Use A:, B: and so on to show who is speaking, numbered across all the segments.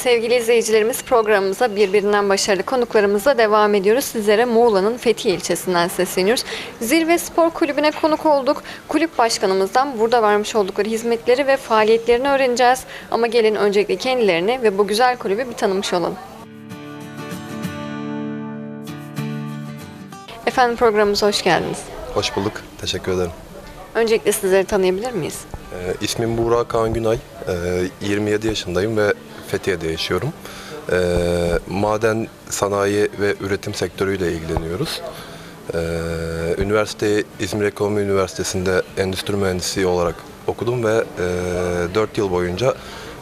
A: sevgili izleyicilerimiz programımıza birbirinden başarılı konuklarımızla devam ediyoruz. Sizlere Muğla'nın Fethiye ilçesinden sesleniyoruz. Zirve Spor Kulübü'ne konuk olduk. Kulüp başkanımızdan burada vermiş oldukları hizmetleri ve faaliyetlerini öğreneceğiz. Ama gelin öncelikle kendilerini ve bu güzel kulübü bir tanımış olalım. Efendim programımıza hoş geldiniz.
B: Hoş bulduk. Teşekkür ederim.
A: Öncelikle sizleri tanıyabilir miyiz?
B: Ee, ismim Buğra Kaan Günay. Ee, 27 yaşındayım ve Fethiye'de yaşıyorum. Ee, maden, sanayi ve üretim sektörüyle ilgileniyoruz. Ee, üniversiteyi İzmir Ekonomi Üniversitesi'nde endüstri mühendisliği olarak okudum ve e, 4 yıl boyunca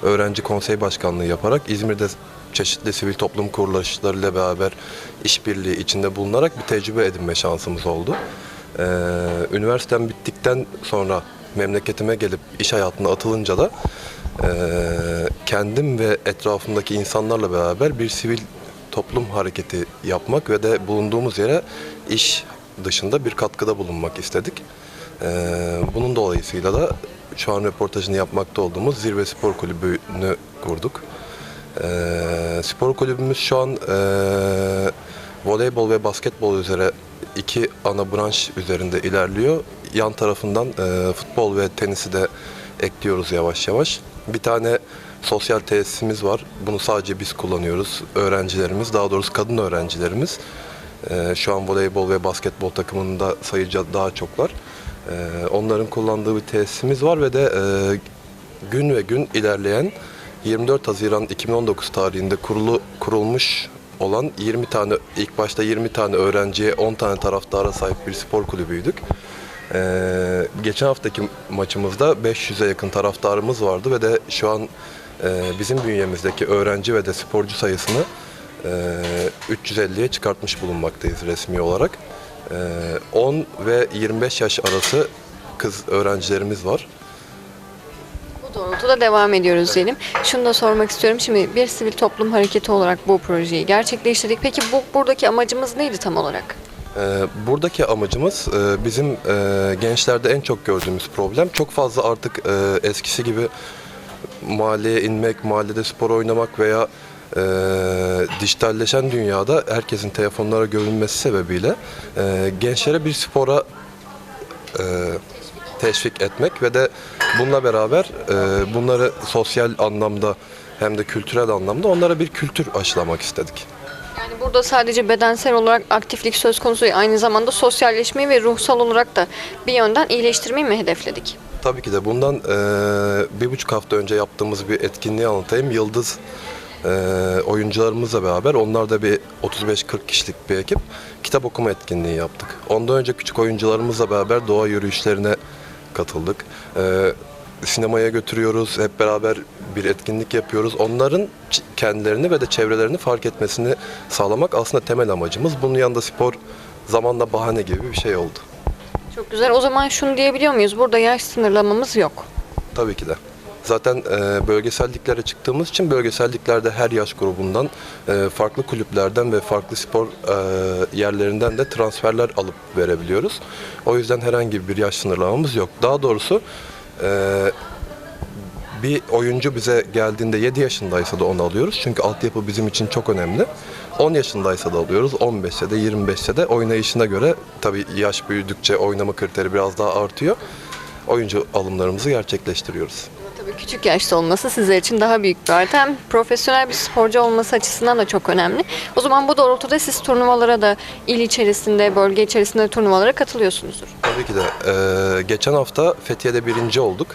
B: öğrenci konsey başkanlığı yaparak İzmir'de çeşitli sivil toplum kuruluşlarıyla beraber işbirliği içinde bulunarak bir tecrübe edinme şansımız oldu. Ee, üniversitem bittikten sonra memleketime gelip iş hayatına atılınca da e, kendim ve etrafımdaki insanlarla beraber bir sivil toplum hareketi yapmak ve de bulunduğumuz yere iş dışında bir katkıda bulunmak istedik. Ee, bunun dolayısıyla da şu an röportajını yapmakta olduğumuz Zirve Spor Kulübü'nü kurduk. Ee, spor kulübümüz şu an e, voleybol ve basketbol üzere iki ana branş üzerinde ilerliyor. Yan tarafından e, futbol ve tenisi de ekliyoruz yavaş yavaş. Bir tane sosyal tesisimiz var. Bunu sadece biz kullanıyoruz. Öğrencilerimiz, daha doğrusu kadın öğrencilerimiz. E, şu an voleybol ve basketbol takımında sayıca daha çoklar. E, onların kullandığı bir tesisimiz var ve de e, gün ve gün ilerleyen 24 Haziran 2019 tarihinde kurulu kurulmuş olan 20 tane ilk başta 20 tane öğrenciye 10 tane taraftara sahip bir spor kulübüydük. Ee, geçen haftaki maçımızda 500'e yakın taraftarımız vardı ve de şu an e, bizim bünyemizdeki öğrenci ve de sporcu sayısını e, 350'ye çıkartmış bulunmaktayız resmi olarak. E, 10 ve 25 yaş arası kız öğrencilerimiz var.
A: Bu doğrultuda devam ediyoruz diyelim. Şunu da sormak istiyorum. Şimdi bir sivil toplum hareketi olarak bu projeyi gerçekleştirdik. Peki bu buradaki amacımız neydi tam olarak?
B: Ee, Buradaki amacımız e, bizim e, gençlerde en çok gördüğümüz problem çok fazla artık e, eskisi gibi mahalleye inmek, mahallede spor oynamak veya e, dijitalleşen dünyada herkesin telefonlara görünmesi sebebiyle gençlere bir spora teşvik etmek ve de bununla beraber e, bunları sosyal anlamda hem de kültürel anlamda onlara bir kültür aşılamak istedik.
A: Yani burada sadece bedensel olarak aktiflik söz konusu değil, aynı zamanda sosyalleşmeyi ve ruhsal olarak da bir yönden iyileştirmeyi mi hedefledik?
B: Tabii ki de bundan eee, bir buçuk hafta önce yaptığımız bir etkinliği anlatayım. Yıldız eee, oyuncularımızla beraber onlar da bir 35-40 kişilik bir ekip kitap okuma etkinliği yaptık. Ondan önce küçük oyuncularımızla beraber doğa yürüyüşlerine katıldık. Eee, sinemaya götürüyoruz, hep beraber bir etkinlik yapıyoruz. Onların kendilerini ve de çevrelerini fark etmesini sağlamak aslında temel amacımız. Bunun yanında spor zamanla bahane gibi bir şey oldu.
A: Çok güzel. O zaman şunu diyebiliyor muyuz? Burada yaş sınırlamamız yok.
B: Tabii ki de. Zaten e, bölgeselliklere çıktığımız için bölgeselliklerde her yaş grubundan, e, farklı kulüplerden ve farklı spor e, yerlerinden de transferler alıp verebiliyoruz. O yüzden herhangi bir yaş sınırlamamız yok. Daha doğrusu e, bir oyuncu bize geldiğinde 7 yaşındaysa da onu alıyoruz. Çünkü altyapı bizim için çok önemli. 10 yaşındaysa da alıyoruz. 15'te de 25'te de oynayışına göre tabii yaş büyüdükçe oynama kriteri biraz daha artıyor. Oyuncu alımlarımızı gerçekleştiriyoruz.
A: Tabii küçük yaşta olması sizler için daha büyük bir artı. Hem profesyonel bir sporcu olması açısından da çok önemli. O zaman bu doğrultuda siz turnuvalara da il içerisinde, bölge içerisinde turnuvalara katılıyorsunuzdur.
B: Tabii ki de. Ee, geçen hafta Fethiye'de birinci olduk.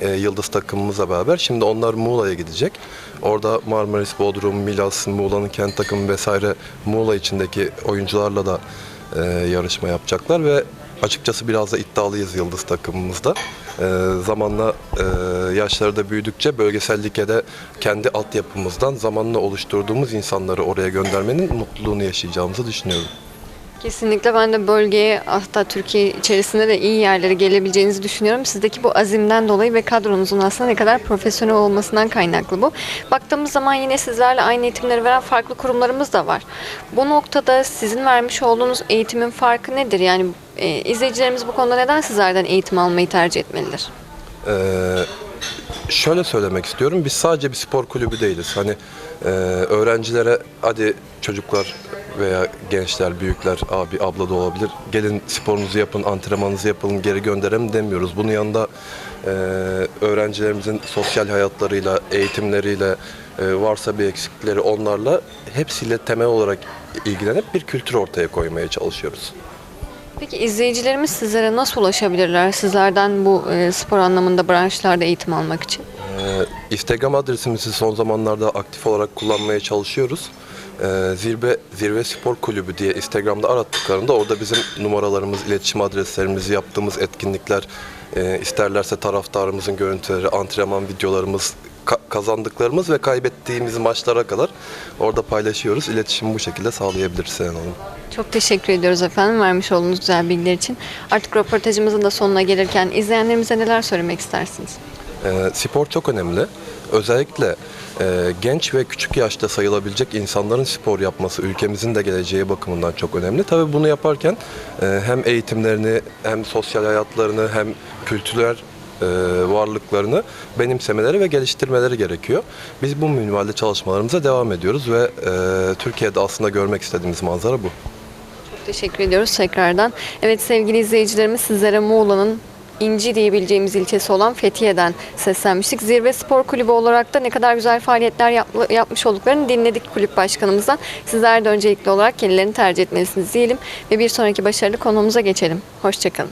B: Ee, Yıldız takımımızla beraber. Şimdi onlar Muğla'ya gidecek. Orada Marmaris, Bodrum, Milas, Muğla'nın kent takımı vesaire Muğla içindeki oyuncularla da e, yarışma yapacaklar ve açıkçası biraz da iddialıyız Yıldız takımımızda. Ee, zamanla e, yaşları da büyüdükçe bölgesel lige de kendi altyapımızdan zamanla oluşturduğumuz insanları oraya göndermenin mutluluğunu yaşayacağımızı düşünüyorum.
A: Kesinlikle ben de bölgeye hatta Türkiye içerisinde de iyi yerlere gelebileceğinizi düşünüyorum. Sizdeki bu azimden dolayı ve kadronuzun aslında ne kadar profesyonel olmasından kaynaklı bu. Baktığımız zaman yine sizlerle aynı eğitimleri veren farklı kurumlarımız da var. Bu noktada sizin vermiş olduğunuz eğitimin farkı nedir? Yani e, izleyicilerimiz bu konuda neden sizlerden eğitim almayı tercih etmelidir?
B: Ee, şöyle söylemek istiyorum. Biz sadece bir spor kulübü değiliz. Hani e, öğrencilere hadi çocuklar veya gençler, büyükler, abi, abla da olabilir. Gelin sporunuzu yapın, antrenmanınızı yapın, geri gönderelim demiyoruz. Bunun yanında e, öğrencilerimizin sosyal hayatlarıyla, eğitimleriyle, e, varsa bir eksiklikleri onlarla hepsiyle temel olarak ilgilenip bir kültür ortaya koymaya çalışıyoruz.
A: Peki izleyicilerimiz sizlere nasıl ulaşabilirler? Sizlerden bu e, spor anlamında branşlarda eğitim almak için.
B: Ee, Instagram adresimizi son zamanlarda aktif olarak kullanmaya çalışıyoruz. Ee, Zirve Zirve Spor Kulübü diye Instagram'da arattıklarında orada bizim numaralarımız, iletişim adreslerimizi, yaptığımız etkinlikler, e, isterlerse taraftarımızın görüntüleri, antrenman videolarımız, kazandıklarımız ve kaybettiğimiz maçlara kadar orada paylaşıyoruz. İletişimi bu şekilde sağlayabiliriz Selen Hanım.
A: Çok teşekkür ediyoruz efendim vermiş olduğunuz güzel bilgiler için. Artık röportajımızın da sonuna gelirken izleyenlerimize neler söylemek istersiniz?
B: E, spor çok önemli. Özellikle e, genç ve küçük yaşta sayılabilecek insanların spor yapması ülkemizin de geleceği bakımından çok önemli. Tabii bunu yaparken e, hem eğitimlerini hem sosyal hayatlarını hem kültürel e, varlıklarını benimsemeleri ve geliştirmeleri gerekiyor. Biz bu minvalde çalışmalarımıza devam ediyoruz ve e, Türkiye'de aslında görmek istediğimiz manzara bu.
A: Çok teşekkür ediyoruz tekrardan. Evet sevgili izleyicilerimiz sizlere Muğla'nın İnci diyebileceğimiz ilçesi olan Fethiye'den seslenmiştik. Zirve Spor Kulübü olarak da ne kadar güzel faaliyetler yap- yapmış olduklarını dinledik kulüp başkanımızdan. Sizler de öncelikli olarak kendilerini tercih etmelisiniz diyelim ve bir sonraki başarılı konuğumuza geçelim. Hoşçakalın.